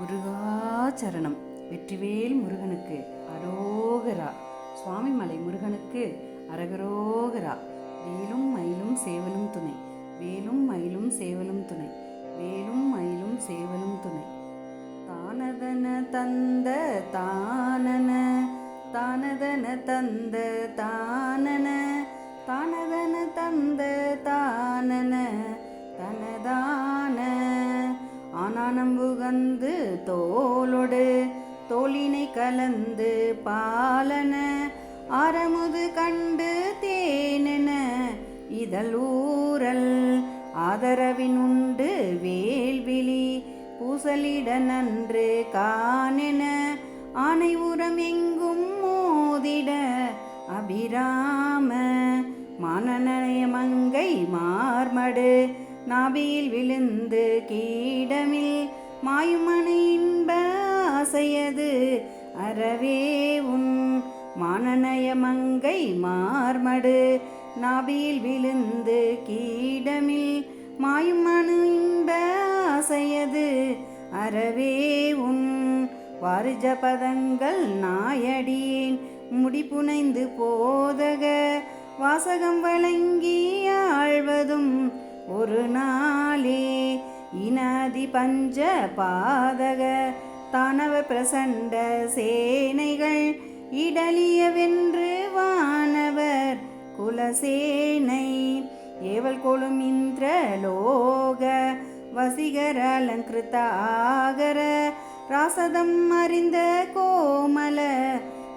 முருகாச்சரணம். வெற்றிவேல் முருகனுக்கு அரோகரா. சுவாமிமலை முருகனுக்கு அரகரோகரா. வேலும் மயிலும் சேவலும் துணை. வேலும் மயிலும் சேவலும் துணை. வேலும் மயிலும் சேவலும் துணை. தானதன தந்த தானன. தானதன தந்த தானன. ஆனானம் புகந்து தோலொடு தோளினை கலந்து பாலன. அறமுது கண்டு தேனென இதழூரல் ஆதரவின் உண்டு வேல்விழி பூசலிட நன்று காணென. ஆனை உரம் எங்கும் மோதிட அபிராம மானநய மங்கை மார்மடு. நாபியில் விழுந்து கீடமில் மாயுமனை இன்ப ஆசையது. அறவே உன் மானநயமங்கை மார்மடு. நாபியில் விழுந்து கீடமில் மாயுமனு இன்ப ஆசையது. அறவே உன் வாரிஜ பதங்கள் நாயடியேன். முடிப்புனைந்து போதக வாசகம் வழங்கி பஞ்ச பாதக தானவ பிரசண்ட சேனைகள் இடலியவென்று வானவர் குலசேனை. ஏவல் கொளும் இந்திர லோக வசிகர அலங்கிருத்த ஆகர ராசதம் அறிந்த கோமல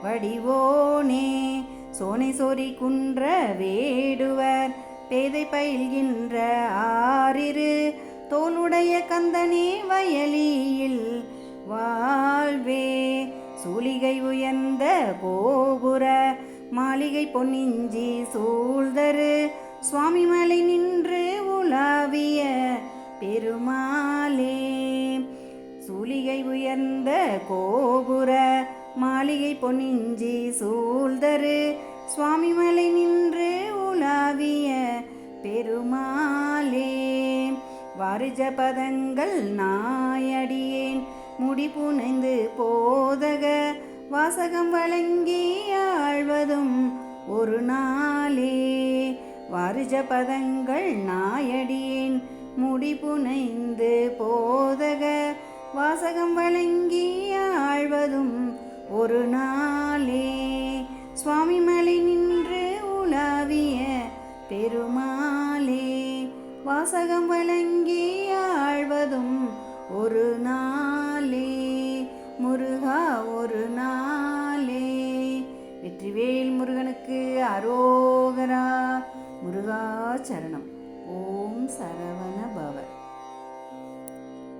வடிவோனே. சோனை சொறி குன்ற வேடுவர் பேதை பயில்கின்ற ஆறிரு தோளுடைய கந்தனே வயலியில் வாழ்வே. சூலிகை உயர்ந்த கோபுர மாளிகை பொன்னிஞ்சி சூழ்தரு. சுவாமி மலை நின்று உலாவிய பெருமாளே. சூலிகை உயர்ந்த கோபுர மாளிகை பொன்னிஞ்சி சூழ்தரு. சுவாமி மலை நின்று உலாவிய பெருமாள். வாரிஜ பதங்கள் நாயடியேன். முடி புனைந்து போதக வாசகம் வழங்கி ஆழ்வதும் ஒரு நாளே. வாரிஜ பதங்கள் நாயடியேன். முடி புனைந்து போதக வாசகம் வழங்கி ஆழ்வதும் ஒரு நாளே. சுவாமி மலை நின்று உலாவிய பெருமாளே வாசகம் வழங்கி ஆழ்வதும் ஒரு நாளே. முருகா ஒரு நாளே. வெற்றிவேல் முருகனுக்கு அரோகரா. முருகா சரணம். ஓம் சரவண பவ.